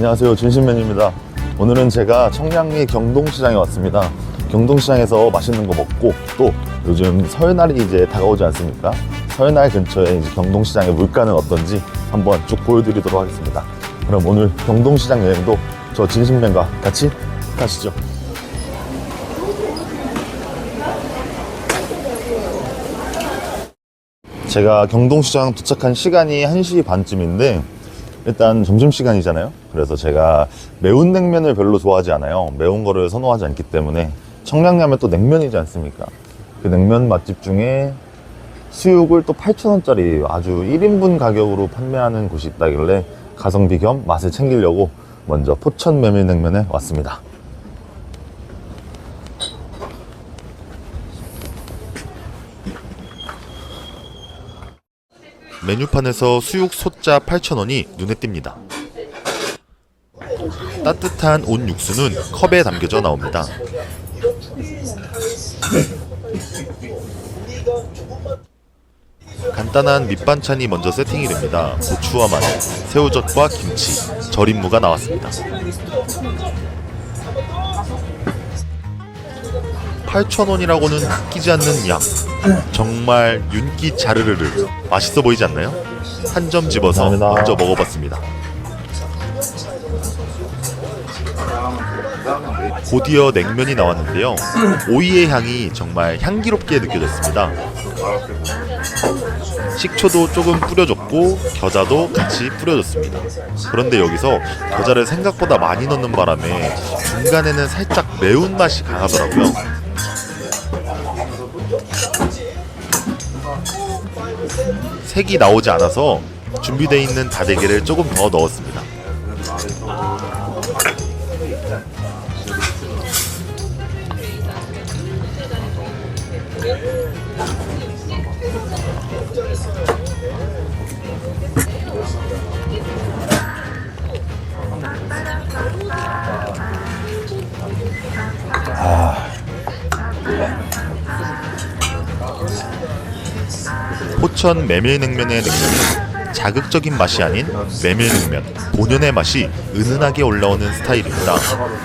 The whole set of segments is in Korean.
안녕하세요. 진신맨입니다. 오늘은 제가 청량리 경동시장에 왔습니다. 경동시장에서 맛있는 거 먹고 또 요즘 설날이 이제 다가오지 않습니까? 설날 근처에 이제 경동시장의 물가는 어떤지 한번 쭉 보여드리도록 하겠습니다. 그럼 오늘 경동시장 여행도 저 진신맨과 같이 가시죠. 제가 경동시장 도착한 시간이 1시 반쯤인데 일단 점심시간이잖아요. 그래서 제가 매운 냉면을 별로 좋아하지 않아요. 매운 거를 선호하지 않기 때문에 청량라면 또 냉면이지 않습니까? 그 냉면 맛집 중에 수육을 또 8,000원짜리 아주 1인분 가격으로 판매하는 곳이 있다길래 가성비 겸 맛을 챙기려고 먼저 포천 메밀냉면에 왔습니다. 메뉴판에서 수육 소자 8,000원이 눈에 띕니다. 따뜻한 온 육수는 컵에 담겨져 나옵니다. 간단한 밑반찬이 먼저 세팅이 됩니다. 고추와 마늘, 새우젓과 김치, 절임무가 나왔습니다. 8,000원이라고는 아끼지 않는 양. 정말 윤기 자르르르 맛있어 보이지 않나요? 한 점 집어서. 먼저 먹어봤습니다. 곧이어 냉면이 나왔는데요. 오이의 향이 정말 향기롭게 느껴졌습니다. 식초도 조금 뿌려줬고 겨자도 같이 뿌려줬습니다. 그런데 여기서 겨자를 생각보다 많이 넣는 바람에 중간에는 살짝 매운맛이 강하더라고요. 색이 나오지 않아서 준비되어 있는 다대기를 조금 더 넣었습니다. 포천 메밀냉면의 냉면은 자극적인 맛이 아닌 메밀냉면 본연의 맛이 은은하게 올라오는 스타일입니다.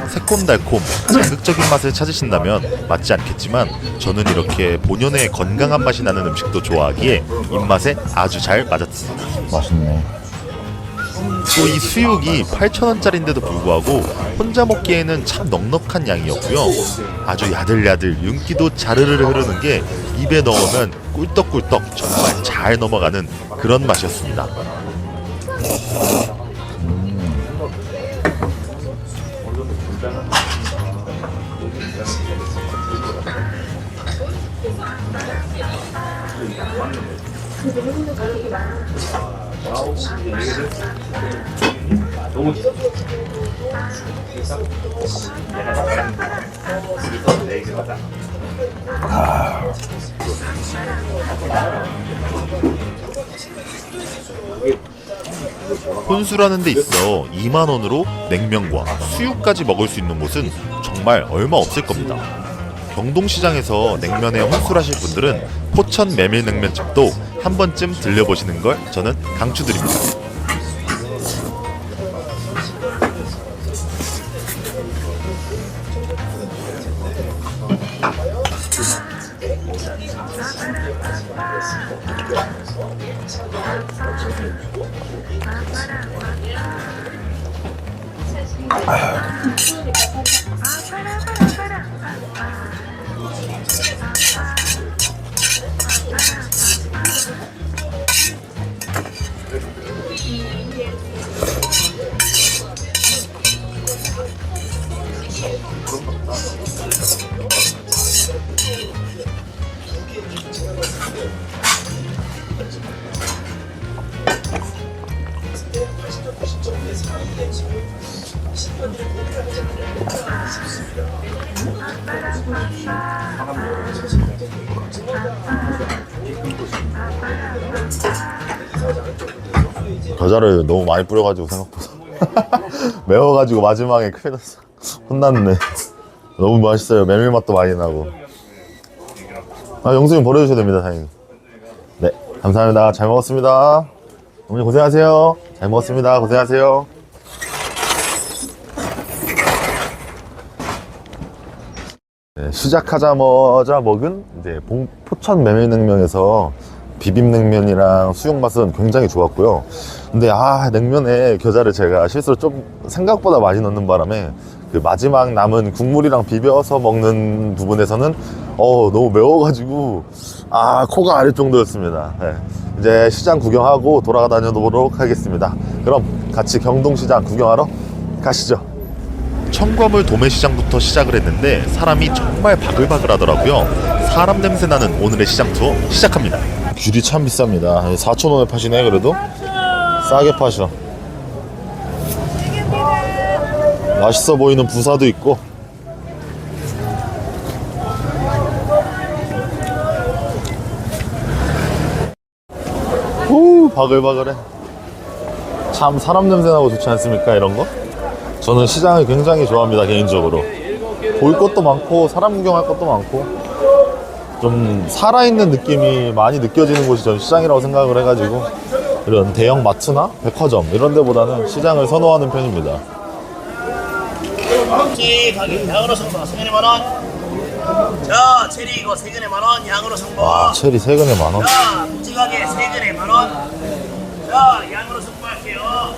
새콤달콤 자극적인 맛을 찾으신다면 맞지 않겠지만 저는 이렇게 본연의 건강한 맛이 나는 음식도 좋아하기에 입맛에 아주 잘 맞았습니다. 맛있네. 또 이 수육이 8,000원짜리인데도 불구하고 혼자 먹기에는 참 넉넉한 양이었고요. 아주 야들야들 윤기도 자르르 흐르는 게 입에 넣으면 꿀떡꿀떡 정말 잘 넘어가는 그런 맛이었습니다. 혼수라는 데 있어 2만 원으로 냉면과 수육까지 먹을 수 있는 곳은 정말 얼마 없을 겁니다. 경동시장에서 냉면에 혼술하실 분들은 포천 메밀냉면집도 한 번쯤 들려보시는 걸 저는 강추드립니다. Yes. 겨자를 너무 많이 뿌려가지고 생각보다. 매워가지고 마지막에 큰일 났어. 혼났네. 너무 맛있어요. 메밀맛도 많이 나고. 아 영수님 버려주셔도 됩니다 사장님. 네 감사합니다. 잘 먹었습니다. 어머니 고생하세요. 잘 먹었습니다. 고생하세요. 네, 시작하자마자 먹은 이제 봉포천 메밀냉면에서 비빔냉면이랑 수육 맛은 굉장히 좋았고요. 근데 아 냉면에 겨자를 제가 실수로 좀 생각보다 많이 넣는 바람에 그 마지막 남은 국물이랑 비벼서 먹는 부분에서는 어 너무 매워가지고 아 코가 아릴 정도였습니다. 네, 이제 시장 구경하고 돌아다녀 보도록 하겠습니다. 그럼 같이 경동시장 구경하러 가시죠. 청과물 도매시장부터 시작을 했는데 사람이 정말 바글바글 하더라고요. 사람 냄새 나는 오늘의 시장 투어 시작합니다. 귤이 참 비쌉니다. 4,000원에 파시네 그래도? 싸게 파셔. 맛있어 보이는 부사도 있고. 후 바글바글해. 참 사람 냄새 나고 좋지 않습니까 이런 거? 저는 시장을 굉장히 좋아합니다 개인적으로 볼 것도 많고 사람 구경할 것도 많고 좀 살아있는 느낌이 많이 느껴지는 곳이 전 시장이라고 생각을 해가지고 이런 대형 마트나 백화점 이런 데보다는 시장을 선호하는 편입니다. 지 가격 양으로 성공 세근에 만 원. 자 체리 이거 세근에 만 원. 양으로 성공 와 체리 세 근에 만 원? 자 묵직하게 세근에 만 원. 자 양으로 승부할게요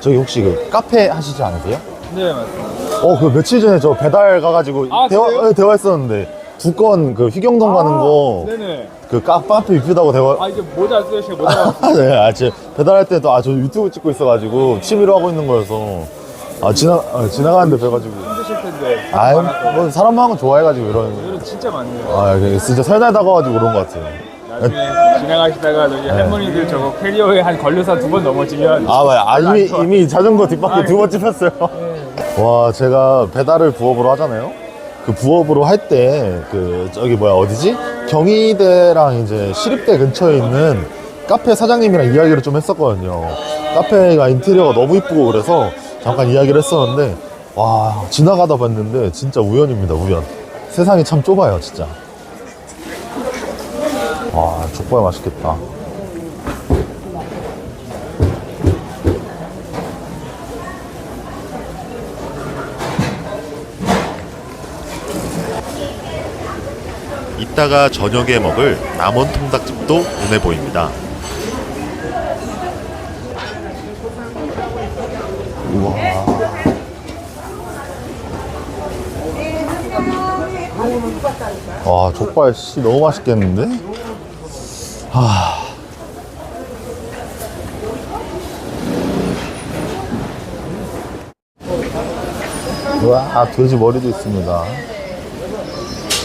저기 혹시 그 카페 하시지 않으세요? 네 맞습니다. 어 그 며칠 전에 저 배달 가가지고 아, 대화, 그래요? 네, 대화했었는데 두 건그 휘경동 가는 거 네네. 그 카페 이쁘다고 대화 아 이제 모자 쓰시고 모자 아, 네, 아, 제 배달할 때도 아, 저 유튜브 찍고 있어가지고 취미로 하고 있는 거여서 아, 지나 아, 지나가는데 뵈가지고 힘드실 텐데. 아, 뭐 사람 많은 거 좋아해가지고 이런 오늘은 진짜 많네요. 아, 이게 진짜 설날 다가가지고 그런 것 같아요. 나중에 지나가시다가 저기 할머니들 저거 캐리어에 한 걸려서 두 번 넘어지면 아, 맞아. 아, 이미 이미 자전거 뒷바퀴 두 번 찝혔어요. 와, 제가 배달을 부업으로 하잖아요. 그 부업으로 할 때 그 저기 뭐야 어디지? 경희대랑 이제 시립대 근처에 있는 카페 사장님이랑 이야기를 좀 했었거든요. 카페가 인테리어가 너무 이쁘고 그래서 잠깐 이야기를 했었는데 와 지나가다 봤는데 진짜 우연입니다 우연. 세상이 참 좁아요 진짜. 와 족발 맛있겠다. 이따가 저녁에 먹을 남원 통닭집도 눈에 보입니다. 우와. 와, 족발 씨 너무 맛있겠는데? 와, 돼지 머리도 있습니다.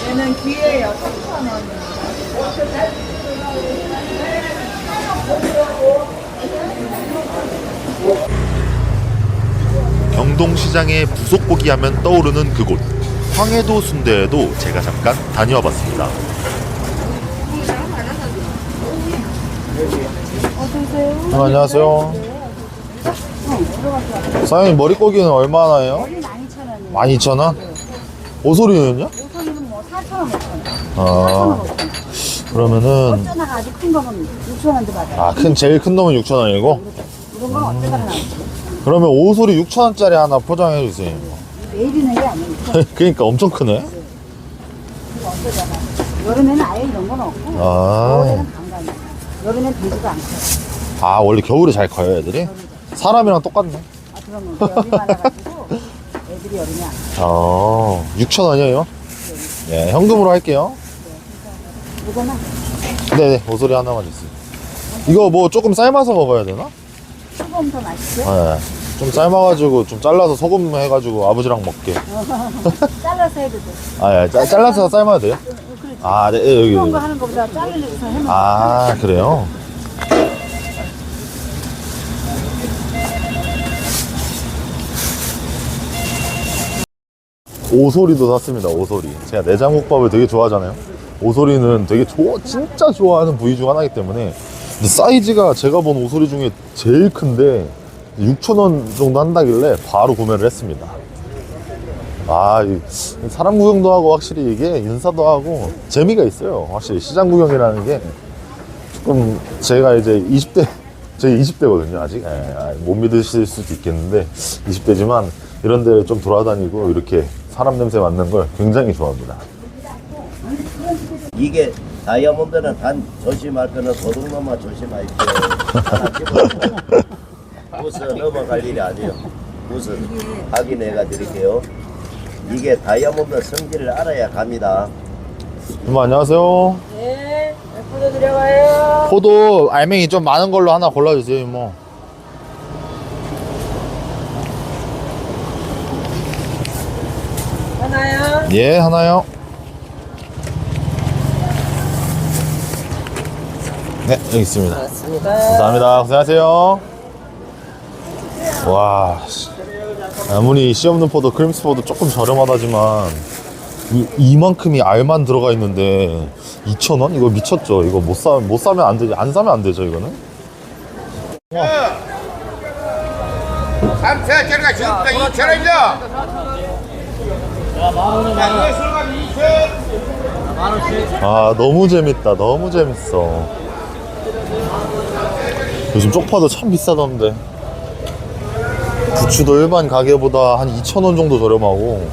얘는 귀에요. 3,000원. 경동시장의 부속고기 하면 떠오르는 그곳 황해도 순대에도 제가 잠깐 다녀와 봤습니다. 어, 안녕하세요. 사장님 머리고기는 얼마나요? 12,000원이에요. 12,000원? 오소리는요? 우선은 뭐 4,000원, 5,000원. 아, 4,000원, 5,000원. 그러면은 어쩌다가 아주 큰 거는 6,000원도 받아요. 아, 큰 제일 큰 놈은 6,000원이고 이런 건 어쩌다가 나오지. 그러면 오소리 6,000원짜리 하나 포장해 주세요. 매일 있는 게 아니에요. 그러니까 엄청 크네. 어쩌다가. 여름에는 아예 이런 건 없고, 아. 겨울에는 간간히. 여름엔 되지도 않고. 아, 원래 겨울에 잘 커요, 애들이? 사람이랑 똑같네. 아, 그러면 열이 많아가지고 여름에 안 아, 6,000원이에요? 네, 현금으로 할게요. 이거는 네네, 오소리 하나만 주세요. 이거 뭐 조금 삶아서 먹어야 되나? 조금 더 맛있죠? 네. 좀 삶아가지고 좀 잘라서 소금 해가지고 아버지랑 먹게. 잘라서 해도 돼. 아, 예, 짜- 잘라서 삶아야 돼요? 그렇지. 아, 네, 예, 여기. 그런 거 여기. 하는 것보다 자르려서 해놓으면 아, 그래요? 오소리도 샀습니다, 오소리. 제가 내장국밥을 되게 좋아하잖아요. 오소리는 되게 좋아, 진짜 좋아하는 부위 중 하나이기 때문에. 사이즈가 제가 본 오소리 중에 제일 큰데 6,000원 정도 한다길래 바로 구매를 했습니다. 아, 이 사람 구경도 하고 확실히 이게 인사도 하고 재미가 있어요. 확실히 시장 구경이라는 게 조금 제가 이제 20대 제 20대거든요 아직 예, 아, 못 믿으실 수도 있겠는데 20대지만 이런 데좀 돌아다니고 이렇게 사람 냄새 맡는 걸 굉장히 좋아합니다 이게 다이아몬드는 단 조심할 거는 도둑놈만 조심하십시오. 무슨 넘어갈 일이 아니에요. 무슨 확인해가 드릴게요. 이게 다이아몬드 성질을 알아야 갑니다. 이모 안녕하세요 네, 포도 들어가요. 포도 알맹이 좀 많은 걸로 하나 골라주세요 이모 하나요? 예 하나요 네 여기 있습니다 맞습니다. 감사합니다. 고생하세요. 와, 씨. 아무리 씨 없는 포도, 크림스 포도 조금 저렴하다지만 이, 이만큼이 알만 들어가 있는데 2,000원? 이거 미쳤죠. 이거 못 사, 못 사면 안 되지. 안 사면 안 되죠, 이거는. 삼천 저리가 지금부터 이천 원이죠? 아, 너무 재밌다. 너무 재밌어. 요즘 쪽파도 참 비싸던데. 부추도 일반 가게보다 한 2,000원 정도 저렴하고.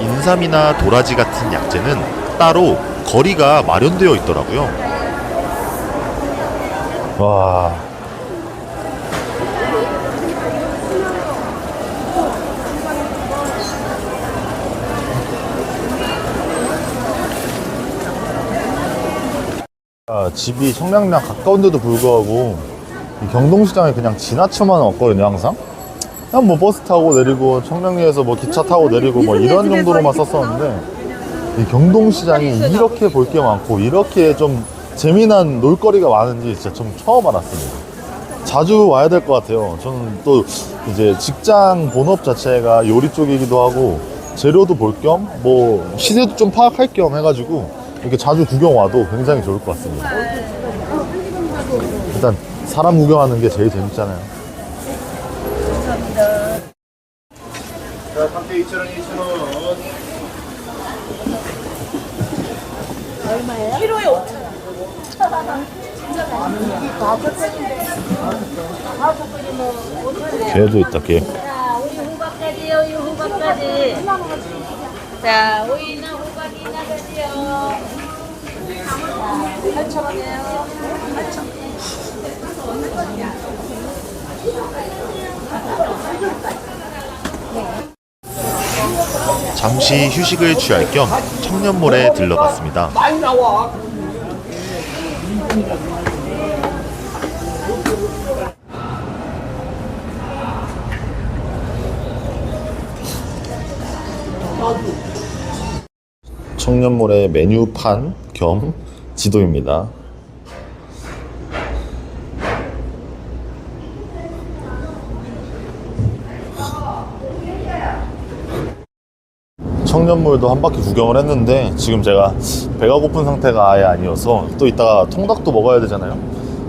인삼이나 도라지 같은 약재는 따로 거리가 마련되어 있더라고요. 와. 아, 집이 청량리랑 가까운데도 불구하고 이 경동시장에 그냥 지나쳐만 왔거든요 항상 그냥 뭐 버스 타고 내리고 청량리에서 뭐 기차 타고 내리고 뭐 이런 정도로만 썼었는데 이 경동시장이 이렇게 볼 게 많고 이렇게 좀 재미난 놀거리가 많은지 진짜 좀 처음 알았습니다. 자주 와야 될 것 같아요. 저는 또 이제 직장 본업 자체가 요리 쪽이기도 하고 재료도 볼 겸 뭐 시세도 좀 파악할 겸 해가지고 이렇게 자주 구경 와도 굉장히 좋을 것 같습니다. 일단 사람 구경하는 게 제일 재밌잖아요. 자, 삼천 이천 원, 이천 원. 개도 있다 개. 자, 우리 호박까지요, 이 호박까지. 자, 오이나 호박이 나가지요. 8,000원이에요. 8,000원. 잠시 휴식을 취할 겸 청년몰에 들러봤습니다. 청년몰의 메뉴판 겸 지도입니다. 청년몰도 한 바퀴 구경을 했는데 지금 제가 배가 고픈 상태가 아예 아니어서 또 이따가 통닭도 먹어야 되잖아요.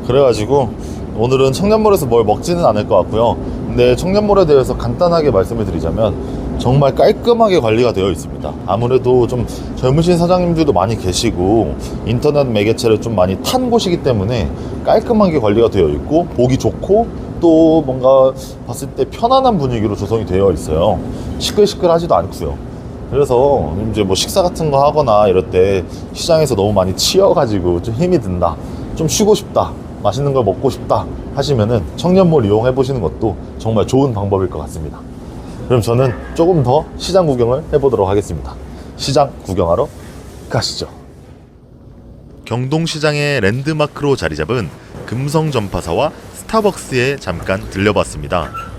그래가지고 오늘은 청년몰에서 뭘 먹지는 않을 것 같고요. 근데 청년몰에 대해서 간단하게 말씀을 드리자면 정말 깔끔하게 관리가 되어 있습니다. 아무래도 좀 젊으신 사장님들도 많이 계시고 인터넷 매개체를 좀 많이 탄 곳이기 때문에 깔끔하게 관리가 되어 있고 보기 좋고 또 뭔가 봤을 때 편안한 분위기로 조성이 되어 있어요. 시끌시끌하지도 않고요. 그래서 이제 뭐 식사 같은 거 하거나 이럴 때 시장에서 너무 많이 치여가지고 좀 힘이 든다. 좀 쉬고 싶다. 맛있는 걸 먹고 싶다. 하시면은 청년몰 이용해 보시는 것도 정말 좋은 방법일 것 같습니다. 그럼 저는 조금 더 시장 구경을 해보도록 하겠습니다. 시장 구경하러 가시죠. 경동시장의 랜드마크로 자리 잡은 금성 전파사와 스타벅스에 잠깐 들려봤습니다.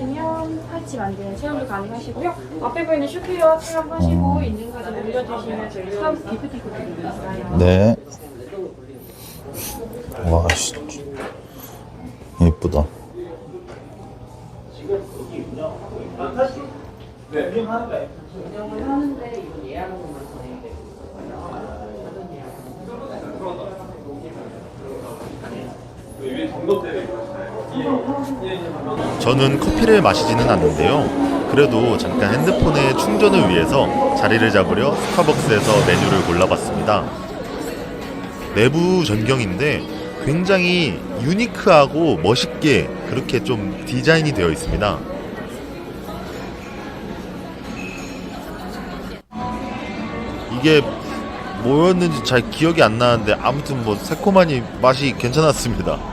가입하시면 팔찌 만드는 체험도 가능하시고요. 앞에 보이는 슈큐어 체험 하시고 있는 과정 올려주시면 저희 서비스 기프티콘 드리겠습니다. 네. 와, 씨. 이쁘다. 저는 커피를 마시지는 않는데요. 그래도 잠깐 핸드폰에 충전을 위해서 자리를 잡으려 스타벅스에서 메뉴를 골라봤습니다. 내부 전경인데 굉장히 유니크하고 멋있게 그렇게 좀 디자인이 되어 있습니다. 이게 뭐였는지 잘 기억이 안 나는데 아무튼 뭐 새콤하니 맛이 괜찮았습니다.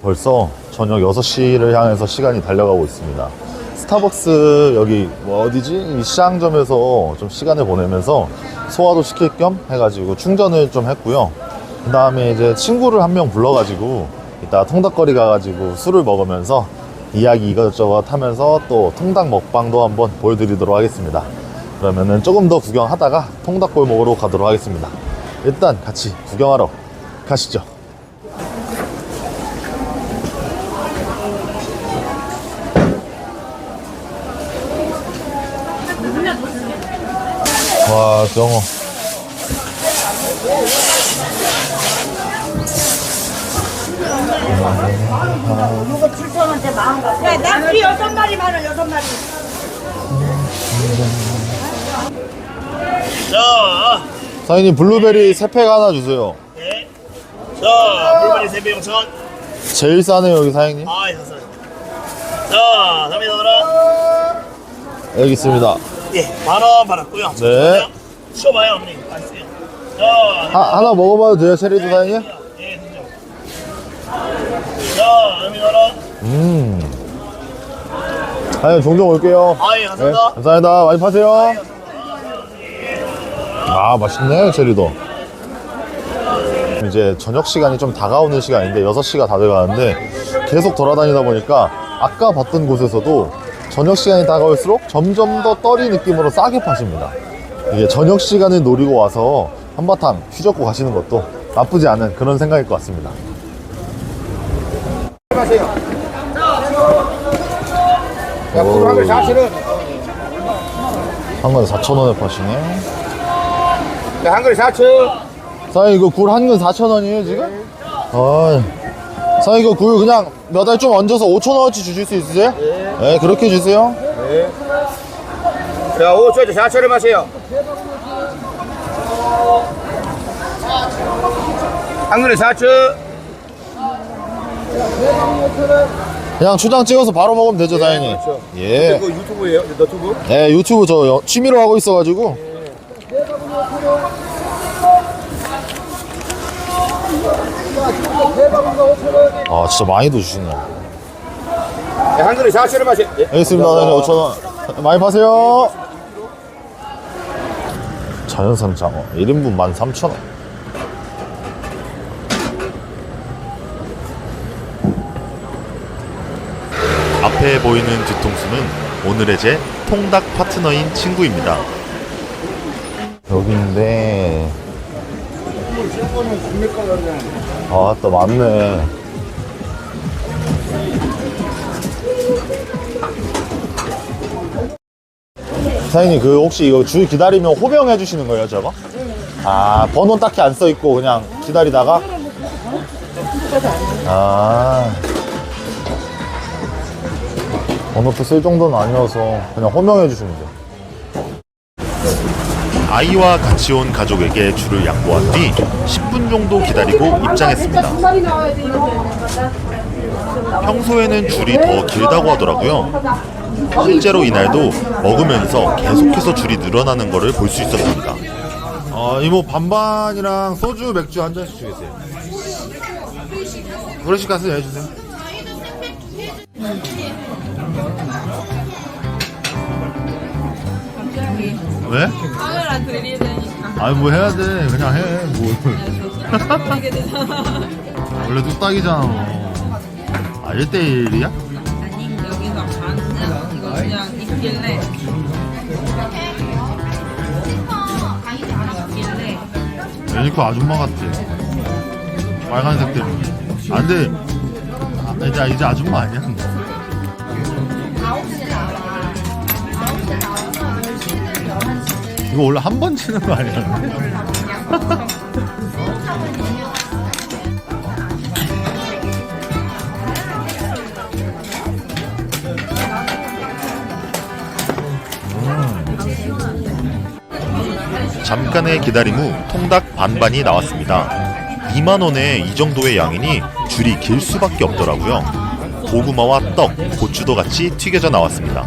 벌써 저녁 6시를 향해서 시간이 달려가고 있습니다. 스타벅스 여기 뭐 어디지? 이 시장점에서 좀 시간을 보내면서 소화도 시킬 겸 해가지고 충전을 좀 했고요. 그 다음에 이제 친구를 한 명 불러가지고 이따 통닭거리 가가지고 술을 먹으면서 이야기 이것저것 하면서 또 통닭 먹방도 한번 보여드리도록 하겠습니다. 그러면은 조금 더 구경하다가 통닭골목으로 가도록 하겠습니다. 일단 같이 구경하러 가시죠. 와, 병어. 이거 7,000원대 마음 가. 야, 낙지 여섯 마리 만원 여섯 마리. 자, 사장님 블루베리 세팩 하나 주세요. 자, 물건이 세배 영천. 제일 싸네요 여기 사장님. 아, 감사합니다. 자, 다음에 나가라. 여기 있습니다. 예, 만 원 받았고요. 네. 쉬어봐요, 어머니. 맛있어요. 자, 하, 하나 먹어봐도 돼요 체리도 사장님? 예, 드죠. 자, 다음에 나가라. 음. 사장님 종종 올게요. 아, 예, 네, 감사합니다. 감사합니다. 많이 파세요. 아 맛있네 체리도. 이제 저녁 시간이 좀 다가오는 시간인데 6시가 다 돼가는데 계속 돌아다니다 보니까 아까 봤던 곳에서도 저녁 시간이 다가올수록 점점 더 떨이 느낌으로 싸게 파십니다. 이게 저녁 시간을 노리고 와서 한바탕 휘젓고 가시는 것도 나쁘지 않은 그런 생각일 것 같습니다. 약국 한글 사실은 한 건에 4,000원에 파시네. 한글 사천. 사장님 이거 굴 한근 4,000원이에요 지금? 아, 사장님 이거 굴 그냥 몇 알 좀 얹어서 5,000원어치 주실 수 있으세요? 네. 그렇게 주세요. 자, 오천에 사천을 마세요. 한글에 사천. 그냥 초장 찍어서 바로 먹으면 되죠 사장님. 예. 이거 유튜브예요? 너튜브? 네 유튜브 저 여- 취미로 하고 있어가지고. 아 진짜 많이도 주시네. 네, 한글에 사천을 마세요. 예. 알겠습니다 사장님 5,000원. 많이 파세요. 자연산 장어 1인분 13,000원. 앞에 보이는 뒤통수는 오늘의 제 통닭 파트너인 친구입니다. 여기인데. 아, 또 많네. 사장님, 그 혹시 이거 줄 기다리면 호명해 주시는 거예요, 저거? 아, 번호 딱히 안 써 있고 그냥 기다리다가? 아. 번호표 쓸 정도는 아니어서 그냥 호명해 주시면 돼요. 아이와 같이 온 가족에게 줄을 양보한 뒤 10분 정도 기다리고 입장했습니다. 평소에는 줄이 더 길다고 하더라고요. 실제로 이날도 먹으면서 계속해서 줄이 늘어나는 것을 볼 수 있었습니다. 아, 이모 반반이랑 소주 맥주 한 잔씩 주겠어요. 그러시 가서 해주세요. 왜? 카메라 드리려니까 아니 뭐 해야 돼 그냥 해 뭐. 되게 되잖아. 원래 뚝딱이잖아. 아, 1대1이야? 아니 여기서 반은 이거 그냥 있길래 있길래 매니큐어 아줌마 같아. 빨간색 때문에. 아, 근데, 아, 이제, 이제 아줌마 아니야? 근데. 이거 원래 한 번 치는 거 아니야? 잠깐의 기다림 후 통닭 반반이 나왔습니다. 2만 원에 이 정도의 양이니 줄이 길 수밖에 없더라고요. 고구마와 떡, 고추도 같이 튀겨져 나왔습니다.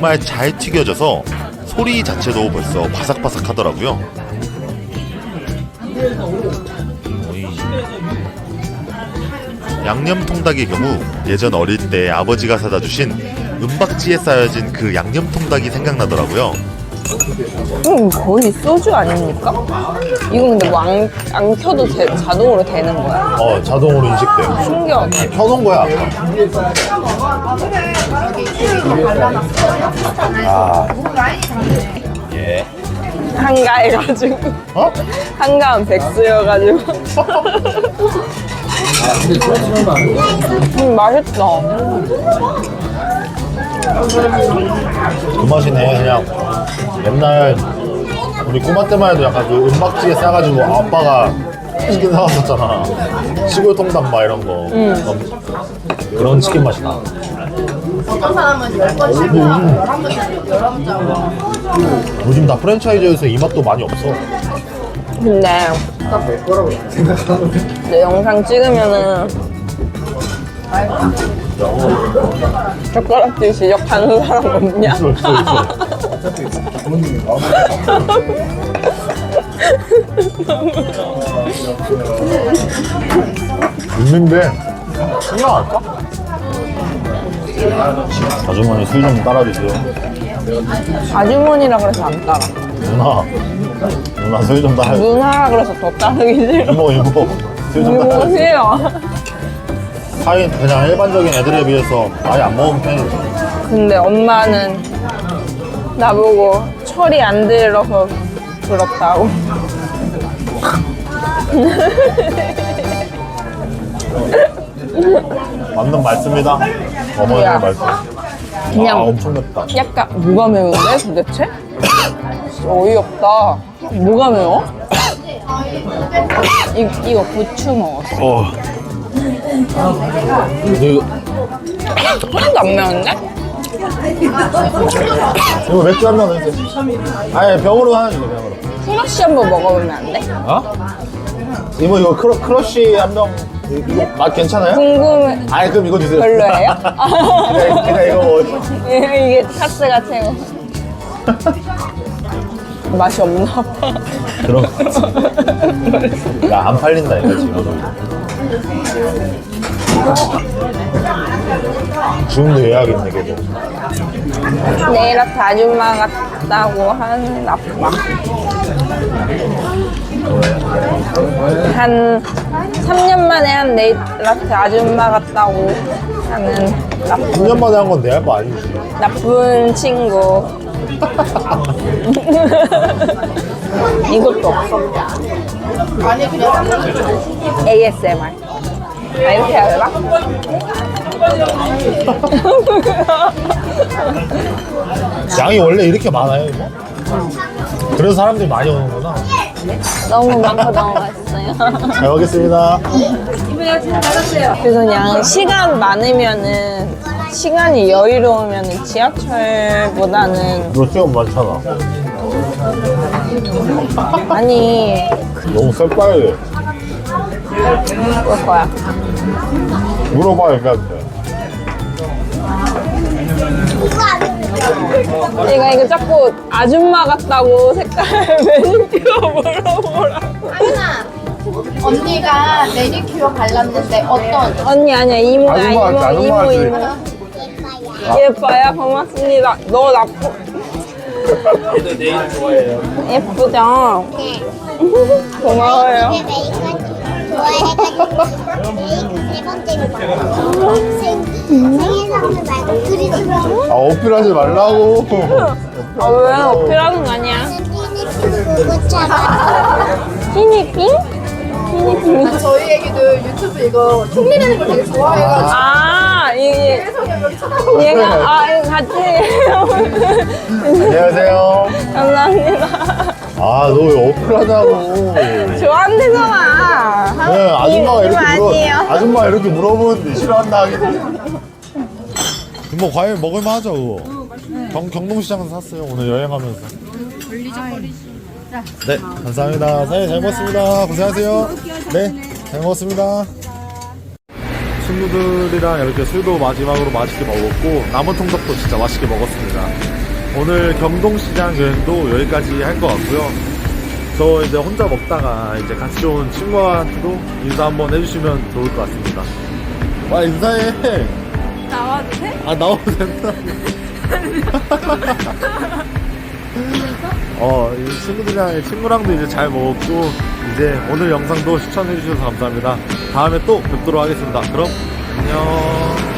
정말 잘 튀겨져서 소리 자체도 벌써 바삭바삭 하더라고요. 어이. 양념 통닭의 경우 예전 어릴 때 아버지가 사다 주신 은박지에 쌓여진 그 양념 통닭이 생각나더라고요. 음, 거의 소주 아닙니까? 이거 근데 뭐 안, 안 켜도 제- 자동으로 되는 거야? 어, 자동으로 인식돼요. 신기하다. 켜놓은 거야, 아까. 한가해가지고. 어? 한가한 백수여가지고. 음, 맛있다. 그 맛이네, 그냥. 옛날, 우리 꼬마 때만 해도 약간 그 은박지에 싸가지고 아빠가 치킨 사왔었잖아. 시골 통닭 막 이런 거. 어, 그런 치킨 맛이 나. 어떤 사람은 10번 요즘, 요즘 다 프랜차이즈에서 이 맛도 많이 없어. 근데 내 영상 찍으면은 젓가락질 지적하는 사람 없냐? 있어, 있어, 있어. 있는데 생각할까? 아주머니 술 좀 따라주세요. 아주머니라 그래서 안 따라. 누나, 누나 술 좀 따라. 누나라 그래서 더 따르기 싫어. 이모 이모 술좀 따라. 이모세요. 하인 그냥 일반적인 애들에 비해서 아예 안 먹으면 편이지. 근데 엄마는 나보고 철이 안 들어서 그렇다고. 맞는 말씀이다. 어머니의 뭐야? 말씀. 그냥 아, 엄청 맵다. 약간 뭐가 매운데 도대체? 진짜 어이없다. 뭐가 매워? 이, 이거 부추 먹었어. 어. 이거, 하나도 안 매운데? 이거 맥주 한병 해주세요. 아니 병으로 하나 주세요 병으로. 후라시 한번 먹어보면 안 돼? 어? 이모 이거 크러, 크러쉬 한 병. 이거 맛 괜찮아요? 궁금해. 아니 그럼 이거 주세요. 별로예요? 그냥, 그냥 이거 먹어. 이게 카스가 최고. 맛이 없나 봐. 그럼. 야안 팔린다 이거 지금. 지금도 예약 있네 계속. 내일 아트 아줌마 같다고 하는 아빠. 한 3년 만에 한 네일 아트 아줌마 같다고 하는 나, 3년 만에 한 건내할거 아니지. 나쁜 친구. 이것도 없어. ASMR. 아 이렇게 해야 되나? 양이 원래 이렇게 많아요 이거? 그래서 사람들이 많이 오는구나. 너무 많고 너무 맛있어요. 잘 먹겠습니다. 그래서 그냥 시간 많으면은 시간이 여유로우면은 지하철보다는 너 시간 많잖아. 아니 너무 쌀빨개. 올 거야. 물어봐 얘한테 내가 이거 자꾸 아줌마 같다고 색깔 매니큐어 물어보라. 하윤아 언니가 매니큐어 발랐는데 어떤 언니 아니야 이모야 아줌마 같지, 이모 아줌마 이모 같지. 이모. 예뻐요 고맙습니다. 너 나쁘. 얘도 내일 좋아해요. 예쁘죠? 고마워요. 메이크업 세 번째로 생 생일 선물 말고 크리스마스 아 어필하지 말라고 아, 왜 어필하는 거 아니야? 티니핑? 티니핑. 저희 애기도 유튜브 이거 흉내내는 걸 되게 좋아해가지고 아, 이게. 얘가, 아, 이거 같이. 안녕하세요 감사합니다. 아 너왜 어필하냐고 좋아한대잖아. 네, 아줌마가 이렇게 물어 아니에요. 아줌마가 이렇게 물어보는데 싫어한다 하겠지 뭐 과일 먹을만 하죠 그거? 경, 경동시장에서 샀어요 오늘 여행하면서. 네 감사합니다. 사장님 잘 먹었습니다. 고생하세요. 네 잘 먹었습니다. 친구들이랑 이렇게 술도 마지막으로 맛있게 먹었고 남은 통닭도 진짜 맛있게 먹었습니다 오늘 경동시장 여행도 여기까지 할 것 같고요 저 이제 혼자 먹다가 이제 같이 온 친구한테도 인사 한번 해주시면 좋을 것 같습니다. 와 인사해. 나와도 돼? 아 나와도 된다. 어, 이 친구들이랑 친구랑도 이제 잘 먹었고 이제 오늘 영상도 시청해 주셔서 감사합니다. 다음에 또 뵙도록 하겠습니다. 그럼 안녕.